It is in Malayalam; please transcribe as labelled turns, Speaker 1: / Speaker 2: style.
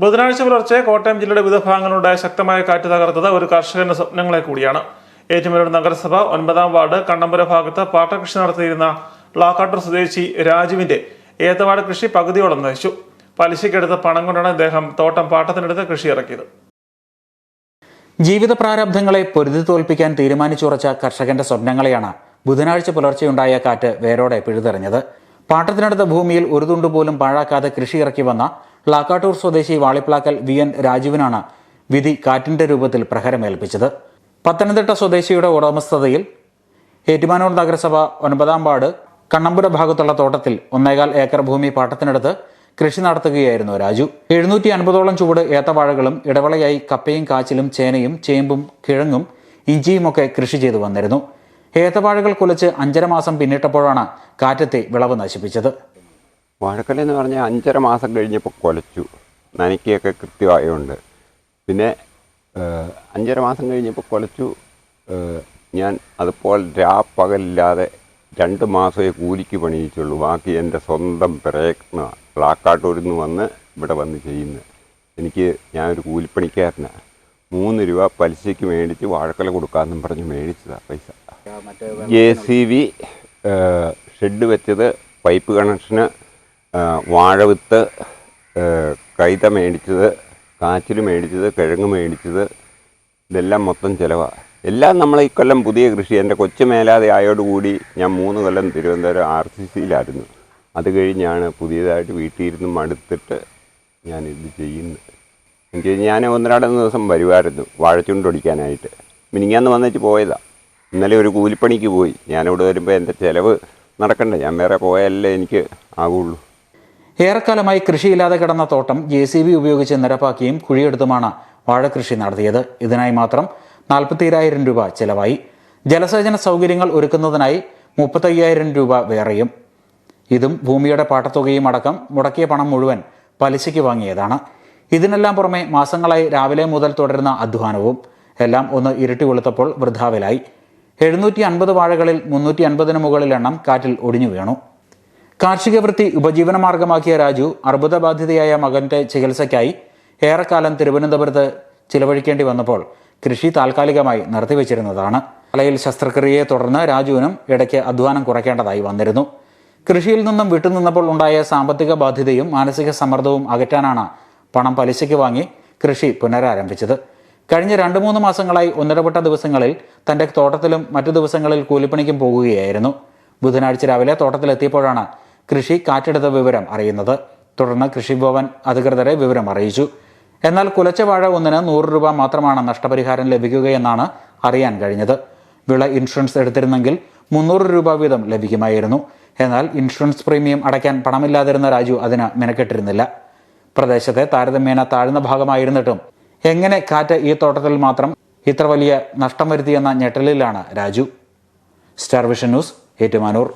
Speaker 1: ബുധനാഴ്ച പുലർച്ചെ കോട്ടയം ജില്ലയുടെ വിവിധ ഭാഗങ്ങളുണ്ടായ ശക്തമായ കാറ്റ് തകർത്തത് ഒരു കർഷകന്റെ സ്വപ്നങ്ങളെ കൂടിയാണ്. ഏറ്റുമലൂർ നഗരസഭ ഒൻപതാം വാർഡ് കണ്ണമ്പുര ഭാഗത്ത് പാട്ടകൃഷി നടത്തിയിരുന്ന ലാക്കാട്ടൂർ സ്വദേശി രാജുവിന്റെ ഏത്തവാട് കൃഷി പകുതിയോളം നശിച്ചു. പലിശയ്ക്കെടുത്ത പണം കൊണ്ടാണ് അദ്ദേഹം തോട്ടം പാട്ടത്തിനെടുത്ത് കൃഷി ഇറക്കിയത്.
Speaker 2: ജീവിത പ്രാരബ്ധങ്ങളെ പൊരുതി തോൽപ്പിക്കാൻ തീരുമാനിച്ചുറച്ച കർഷകന്റെ സ്വപ്നങ്ങളെയാണ് ബുധനാഴ്ച പുലർച്ചെയുണ്ടായ കാറ്റ് വേരോടെ പിഴുതെറിഞ്ഞത്. പാട്ടത്തിനടുത്ത ഭൂമിയിൽ ഒരു തുണ്ടുപോലും പാഴാക്കാതെ കൃഷി ഇറക്കി വന്ന ലാക്കാട്ടൂർ സ്വദേശി വാളിപ്ലാക്കൽ വി എൻ രാജുവിനാണ് വിധി കാറ്റിന്റെ രൂപത്തിൽ പ്രഹരമേൽപ്പിച്ചത്. പത്തനംതിട്ട സ്വദേശിയുടെ ഉടമസ്ഥതയിൽ ഏറ്റുമാനൂർ നഗരസഭ ഒൻപതാം വാർഡ് കണ്ണമ്പുര ഭാഗത്തുള്ള തോട്ടത്തിൽ ഒന്നേകാൽ ഏക്കർ ഭൂമി പാട്ടത്തിനടുത്ത് കൃഷി നടത്തുകയായിരുന്നു രാജു. എഴുന്നൂറ്റി അൻപതോളം ചുവട് ഏത്തവാഴകളും ഇടവളയായി കപ്പയും കാച്ചിലും ചേനയും ചേമ്പും കിഴങ്ങും ഇഞ്ചിയുമൊക്കെ കൃഷി ചെയ്തു വന്നിരുന്നു. ഏത്തവാഴകൾ കുലച്ച് അഞ്ചര മാസം പിന്നിട്ടപ്പോഴാണ് കാറ്റത്തെ വിളവ് നശിപ്പിച്ചത്.
Speaker 3: വാഴക്കല എന്ന് പറഞ്ഞാൽ അഞ്ചര മാസം കഴിഞ്ഞപ്പോൾ കൊലച്ചു. നനയ്ക്കുകയൊക്കെ കൃത്യമായുണ്ട്. പിന്നെ അഞ്ചര മാസം കഴിഞ്ഞപ്പോൾ കൊലച്ചു. ഞാൻ അതുപോലെ രാപ്പകലില്ലാതെ രണ്ട് മാസമേ കൂലിക്ക് പണിയിച്ചുള്ളൂ. ബാക്കി എന്റെ സ്വന്തം പ്രയത്നമാണ് പ്ലാക്കാട്ടൂരിൽ നിന്ന് വന്ന് ഇവിടെ വന്ന് ചെയ്യുന്നത് എനിക്ക് ഞാനൊരു കൂലിപ്പണിക്കാരനാണ് മൂന്ന് രൂപ പലിശയ്ക്ക് മേടിച്ച് വാഴക്കല കൊടുക്കാമെന്നും പറഞ്ഞ് മേടിച്ചതാണ് പൈസ. ജെ സി ബി ഷെഡ് വെച്ചത് പൈപ്പ് കണക്ഷന് വാഴവിത്ത് കൈത മേടിച്ചത് കാച്ചിൽ മേടിച്ചത് കിഴങ്ങ് മേടിച്ചത് ഇതെല്ലാം മൊത്തം ചിലവാണ് എല്ലാം നമ്മൾ ഈ കൊല്ലം പുതിയ കൃഷി. എന്റെ കൊച്ചു മേലാതെ ആയോടുകൂടി ഞാൻ മൂന്ന് കൊല്ലം തിരുവനന്തപുരം ആർ സി സിയിലായിരുന്നു. അത് കഴിഞ്ഞാണ് പുതിയതായിട്ട് വീട്ടിൽ ഇരുന്ന് മടുത്തിട്ട് ഞാൻ ഇത് ചെയ്യുന്നത്. എനിക്ക് ഞാൻ ഒന്നരാടം ദിവസം വരുമായിരുന്നു വാഴച്ചുണ്ടൊടിക്കാനായിട്ട് മിനിങ്ങാന്ന് വന്നിട്ട് പോയതാണ് ഇന്നലെ ഒരു കൂലിപ്പണിക്ക് പോയി. ഞാനിവിടെ വരുമ്പോൾ എന്റെ ചിലവ് നടക്കണ്ടേ. ഞാൻ വേറെ പോയാലല്ലേ എനിക്ക് ആകുള്ളൂ
Speaker 2: ഏറെക്കാലമായി കൃഷിയില്ലാതെ കിടന്ന തോട്ടം ജെ സി ബി ഉപയോഗിച്ച് നിരപ്പാക്കിയും കുഴിയെടുത്തുമാണ് വാഴകൃഷി നടത്തിയത്. ഇതിനായി മാത്രം നാൽപ്പത്തിരായിരം രൂപ ചെലവായി. ജലസേചന സൗകര്യങ്ങൾ ഒരുക്കുന്നതിനായി മുപ്പത്തയ്യായിരം രൂപ വേറെയും. ഇതും ഭൂമിയുടെ പാട്ടത്തുകയും അടക്കം മുടക്കിയ പണം മുഴുവൻ പലിശയ്ക്ക് വാങ്ങിയതാണ്. ഇതിനെല്ലാം പുറമെ മാസങ്ങളായി രാവിലെ മുതൽ തുടരുന്ന അധ്വാനവും എല്ലാം ഒന്ന് ഇരുട്ടി വെളുത്തപ്പോൾ വൃദ്ധാവിലായി എഴുന്നൂറ്റി അൻപത് വാഴകളിൽ മുന്നൂറ്റി അൻപതിന് മുകളിൽ എണ്ണം കാറ്റിൽ ഒടിഞ്ഞു വീണു. കാർഷിക വൃത്തി ഉപജീവന മാർഗമാക്കിയ രാജു അർബുദബാധിതയായ മകന്റെ ചികിത്സയ്ക്കായി ഏറെക്കാലം തിരുവനന്തപുരത്ത് ചിലവഴിക്കേണ്ടി വന്നപ്പോൾ കൃഷി താൽക്കാലികമായി നിർത്തിവെച്ചിരുന്നതാണ്. തലയിൽ ശസ്ത്രക്രിയയെ തുടർന്ന് രാജുവിനും ഇടയ്ക്ക് അധ്വാനം കുറയ്ക്കേണ്ടതായി വന്നിരുന്നു. കൃഷിയിൽ നിന്നും വിട്ടുനിന്നപ്പോൾ ഉണ്ടായ സാമ്പത്തിക ബാധ്യതയും മാനസിക സമ്മർദ്ദവും അകറ്റാനാണ് പണം പലിശയ്ക്ക് വാങ്ങി കൃഷി പുനരാരംഭിച്ചത്. കഴിഞ്ഞ രണ്ട് മൂന്ന് മാസങ്ങളായി ഒന്നിടപെട്ട ദിവസങ്ങളിൽ തന്റെ തോട്ടത്തിലും മറ്റു ദിവസങ്ങളിൽ കൂലിപ്പണിക്കും പോകുകയായിരുന്നു. ബുധനാഴ്ച രാവിലെ തോട്ടത്തിലെത്തിയപ്പോഴാണ് കൃഷി കാറ്റെടുത്ത വിവരം അറിയുന്നത്. തുടർന്ന് കൃഷിഭവൻ അധികൃതരെ വിവരം അറിയിച്ചു. എന്നാൽ കുലച്ചവാഴ ഒന്നിന് നൂറ് രൂപ മാത്രമാണ് നഷ്ടപരിഹാരം ലഭിക്കുകയെന്നാണ് അറിയാൻ കഴിഞ്ഞത്. വിള ഇൻഷുറൻസ് എടുത്തിരുന്നെങ്കിൽ മുന്നൂറ് രൂപ വീതം ലഭിക്കുമായിരുന്നു. എന്നാൽ ഇൻഷുറൻസ് പ്രീമിയം അടയ്ക്കാൻ പണമില്ലാതിരുന്ന രാജു അതിന് മെനക്കെട്ടിരുന്നില്ല. പ്രദേശത്തെ താരതമ്യേന താഴ്ന്ന ഭാഗമായിരുന്നിട്ടും എങ്ങനെ കാറ്റ് ഈ തോട്ടത്തിൽ മാത്രം ഇത്ര വലിയ നഷ്ടം വരുത്തിയെന്ന ഞെട്ടലിലാണ് Raju. Star vision news Ettumanoor.